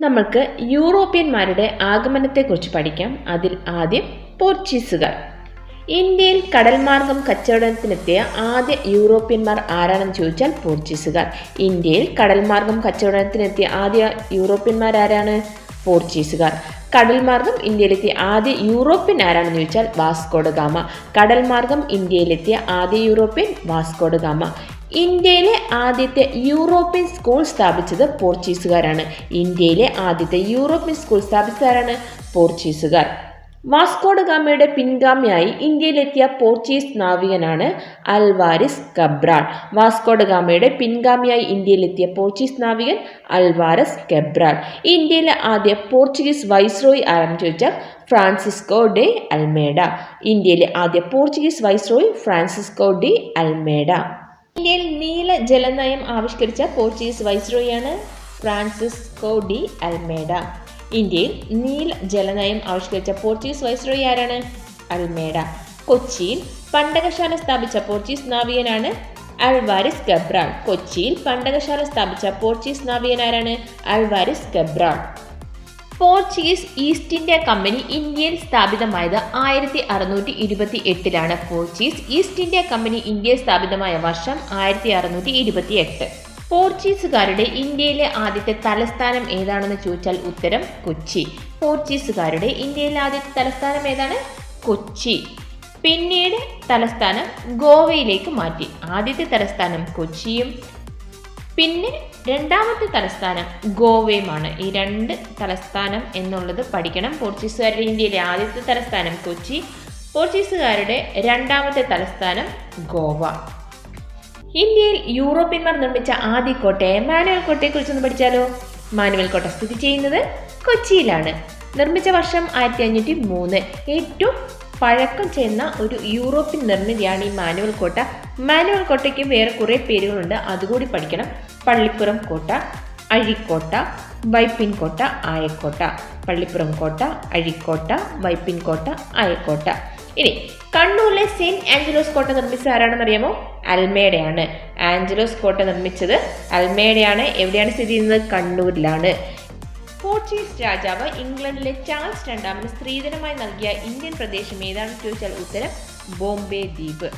നമ്മൾക്ക് യൂറോപ്യന്മാരുടെ ആഗമനത്തെക്കുറിച്ച് പഠിക്കാം. അതിൽ ആദ്യം പോർച്ചുഗീസുകാർ. ഇന്ത്യയിൽ കടൽമാർഗം കച്ചവടത്തിനെത്തിയ ആദ്യ യൂറോപ്യന്മാർ ആരാണെന്ന് ചോദിച്ചാൽ പോർച്ചുഗീസുകാർ. ഇന്ത്യയിൽ കടൽമാർഗം കച്ചവടത്തിനെത്തിയ ആദ്യ യൂറോപ്യന്മാർ ആരാണ്? പോർച്ചുഗീസുകാർ. കടൽമാർഗം ഇന്ത്യയിലെത്തിയ ആദ്യ യൂറോപ്യൻ ആരാണെന്ന് ചോദിച്ചാൽ വാസ്കോഡ ഗാമ. കടൽമാർഗം ഇന്ത്യയിലെത്തിയ ആദ്യ യൂറോപ്യൻ വാസ്കോഡ ഗാമ. ഇന്ത്യയിലെ ആദ്യത്തെ യൂറോപ്യൻ സ്കൂൾ സ്ഥാപിച്ചത് പോർച്ചുഗീസുകാരാണ്. ഇന്ത്യയിലെ ആദ്യത്തെ യൂറോപ്യൻ സ്കൂൾ സ്ഥാപിച്ചതാരാണ്? പോർച്ചുഗീസുകാർ. വാസ്കോഡ് ഗാമയുടെ പിൻഗാമിയായി ഇന്ത്യയിലെത്തിയ പോർച്ചുഗീസ് നാവികനാണ് അൽവാരിസ് കബ്രാൾ. വാസ്കോഡ് ഗാമയുടെ പിൻഗാമിയായി ഇന്ത്യയിലെത്തിയ പോർച്ചുഗീസ് നാവികൻ അൽവാരസ് കെബ്രാൾ. ഇന്ത്യയിലെ ആദ്യ പോർച്ചുഗീസ് വൈസ്രോയി ആരംഭിച്ചു വെച്ച ഫ്രാൻസിസ്കോ ഡി അൽമേഡ. ഇന്ത്യയിലെ ആദ്യ Portuguese viceroy Francisco de Almeida. ഇന്ത്യയിൽ നീല ജലനയം ആവിഷ്കരിച്ച പോർച്ചുഗീസ് വൈസ്രോയാണ് ഫ്രാൻസിസ്കോ ഡി അൽമേഡ. ഇന്ത്യയിൽ നീല ജലനയം ആവിഷ്കരിച്ച പോർച്ചുഗീസ് വൈസ്രോയി ആരാണ്? അൽമേഡ. കൊച്ചിയിൽ പണ്ടകശാല സ്ഥാപിച്ച പോർച്ചുഗീസ് നാവികനാണ് അൽവാരിസ് ഗബ്രാൾ കൊച്ചിയിൽ പണ്ടകശാല സ്ഥാപിച്ച Portuguese നാവികനാരാണ് Alvares Cabral Portuguese East India Company ഇന്ത്യയിൽ സ്ഥാപിതമായത് ആയിരത്തി അറുന്നൂറ്റി ഇരുപത്തി എട്ടിലാണ് പോർച്ചുഗീസ് ഈസ്റ്റ് ഇന്ത്യ കമ്പനി ഇന്ത്യയിൽ സ്ഥാപിതമായ വർഷം ആയിരത്തി അറുന്നൂറ്റി ഇരുപത്തി എട്ട് പോർച്ചുഗീസുകാരുടെ ഇന്ത്യയിലെ ആദ്യത്തെ തലസ്ഥാനം ഏതാണെന്ന് ചോദിച്ചാൽ ഉത്തരം കൊച്ചി. പോർച്ചുഗീസുകാരുടെ ഇന്ത്യയിലെ ആദ്യത്തെ തലസ്ഥാനം ഏതാണ്? കൊച്ചി. പിന്നീട് തലസ്ഥാനം ഗോവയിലേക്ക് മാറ്റി. ആദ്യത്തെ തലസ്ഥാനം കൊച്ചിയും പിന്നെ രണ്ടാമത്തെ തലസ്ഥാനം ഗോവയുമാണ്. ഈ രണ്ട് തലസ്ഥാനം എന്നുള്ളത് പഠിക്കണം. പോർച്ചുഗീസുകാരുടെ ഇന്ത്യയിലെ ആദ്യത്തെ തലസ്ഥാനം കൊച്ചി. പോർച്ചുഗീസുകാരുടെ രണ്ടാമത്തെ തലസ്ഥാനം ഗോവ. ഇന്ത്യയിൽ യൂറോപ്യന്മാർ നിർമ്മിച്ച ആദ്യ കോട്ടയെ മാനുവൽ കോട്ടയെക്കുറിച്ചൊന്ന് പഠിച്ചാലോ? മാനുവൽ കോട്ട സ്ഥിതി ചെയ്യുന്നത് കൊച്ചിയിലാണ്. നിർമ്മിച്ച വർഷം ആയിരത്തി അഞ്ഞൂറ്റി മൂന്ന്. ഏറ്റവും പഴക്കം ചെന്ന ഒരു യൂറോപ്യൻ നിർമ്മിതിയാണ് ഈ മാനുവൽ കോട്ട. മാനുവൽ കോട്ടയ്ക്ക് വേറെ കുറേ പേരുകളുണ്ട്. അതുകൂടി പഠിക്കണം. പള്ളിപ്പുറം കോട്ട അഴിക്കോട്ട വൈപ്പിൻ കോട്ട ആയക്കോട്ട. പള്ളിപ്പുറം കോട്ട അഴിക്കോട്ട വൈപ്പിൻ കോട്ട ആയക്കോട്ട. ഇനി കണ്ണൂരിലെ സെയിന്റ് ആഞ്ചലോസ് കോട്ട നിർമ്മിച്ചത് ആരാണെന്ന് അറിയാമോ? അൽമേഡയാണ് ആഞ്ചലോസ് കോട്ട നിർമ്മിച്ചത് അൽമേഡയാണ് എവിടെയാണ് സ്ഥിതി ചെയ്യുന്നത്? കണ്ണൂരിലാണ്. പോർച്ചുഗീസ് രാജാവ് ഇംഗ്ലണ്ടിലെ ചാൾസ് രണ്ടാമന് സ്ത്രീധനമായി നൽകിയ ഇന്ത്യൻ പ്രദേശം ഏതാണെന്ന് ചോദിച്ചാൽ ഉത്തരം ബോംബെ ദ്വീപ്.